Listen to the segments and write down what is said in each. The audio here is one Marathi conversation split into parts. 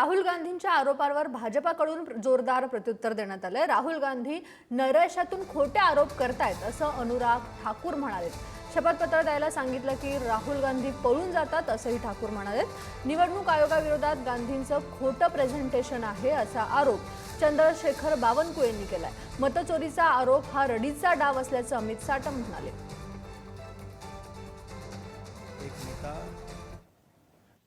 राहुल गांधींच्या आरोपांवर भाजपाकडून जोरदार प्रत्युत्तर देण्यात आलंय. राहुल गांधी नैराश्यातून खोटे आरोप करतायत असं अनुराग ठाकूर म्हणाले शपथपत्र द्यायला सांगितलं की राहुल गांधी पळून जातात असंही ठाकूर म्हणाले निवडणूक आयोगाविरोधात गांधींचं खोटं प्रेझेंटेशन आहे असा आरोप चंद्रशेखर बावनकुळे यांनी केलाय. मतचोरीचा आरोप हा रडीचा डाव असल्याचं अमित साटम म्हणाले.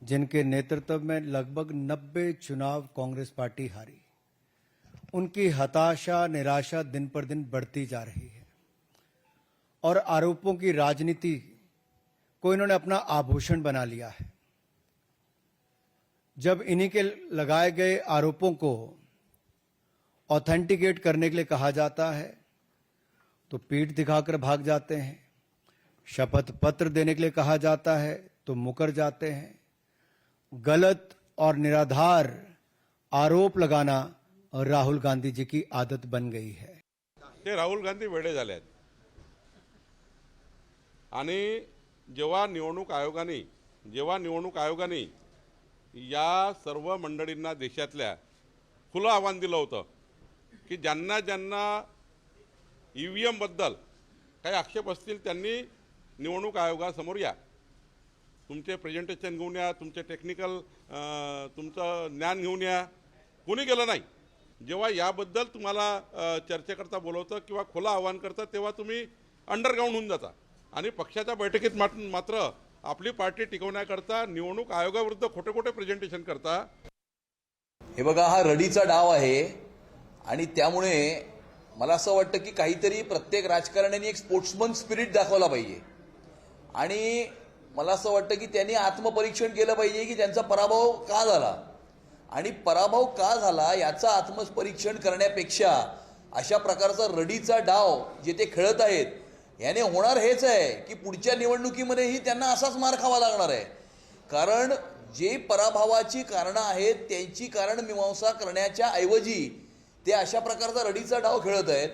जिनके नेतृत्व में लगभग 90 चुनाव कांग्रेस पार्टी हारी। उनकी हताशा, निराशा दिन पर दिन बढ़ती जा रही है। और आरोपों की राजनीति को इन्होंने अपना आभूषण बना लिया है। जब इन्हीं के लगाए गए आरोपों को ऑथेंटिकेट करने के लिए कहा जाता है तो पीठ दिखाकर भाग जाते हैं। शपथ पत्र देने के लिए कहा जाता है तो मुकर जाते हैं। गलत और निराधार आरोप लगाना राहुल गांधी जी की आदत बन गई है। ते राहुल गांधी वेडे झाले आहेत. आणि जेव्हा निवडणूक आयोगाने जेव्हा निवडणूक आयोगाने या सर्व मंडळींना देशातल्या खुलं आव्हान दिलं होतं की ज्यांना ज्यांना ई व्ही एमबद्दल काही आक्षेप असतील त्यांनी निवडणूक आयोगासमोर या. तुमचे प्रेझेंटेशन घेऊन या तुमचे टेक्निकल तुमचं ज्ञान घेऊन या. कोणी गेलं नाही. जेव्हा याबद्दल तुम्हाला चर्चेकरता बोलवतं किंवा खुलं आव्हान करतं तेव्हा तुम्ही अंडरग्राऊंड होऊन जाता. आणि पक्षाच्या बैठकीत मात- मात्र आपली पार्टी टिकवण्याकरता निवडणूक आयोगाविरुद्ध खोटे खोटे प्रेझेंटेशन करता. हे बघा हा रडीचा डाव आहे. आणि त्यामुळे मला असं वाटतं की काहीतरी प्रत्येक राजकारण्याने एक स्पोर्ट्समन स्पिरिट दाखवला पाहिजे. आणि मला असं वाटतं की त्यांनी आत्मपरीक्षण केलं पाहिजे की त्यांचा पराभव का झाला? आणि पराभव का झाला याचं आत्मपरीक्षण करण्यापेक्षा अशा प्रकारचा रडीचा डाव जे ते खेळत आहेत याने होणार हेच आहे की पुढच्या निवडणुकीमध्येही त्यांना असाच मार खावा लागणार आहे. कारण जे पराभवाची कारणं आहेत त्यांची कारण मीमांसा करण्याच्या ऐवजी ते अशा प्रकारचा रडीचा डाव खेळत आहेत.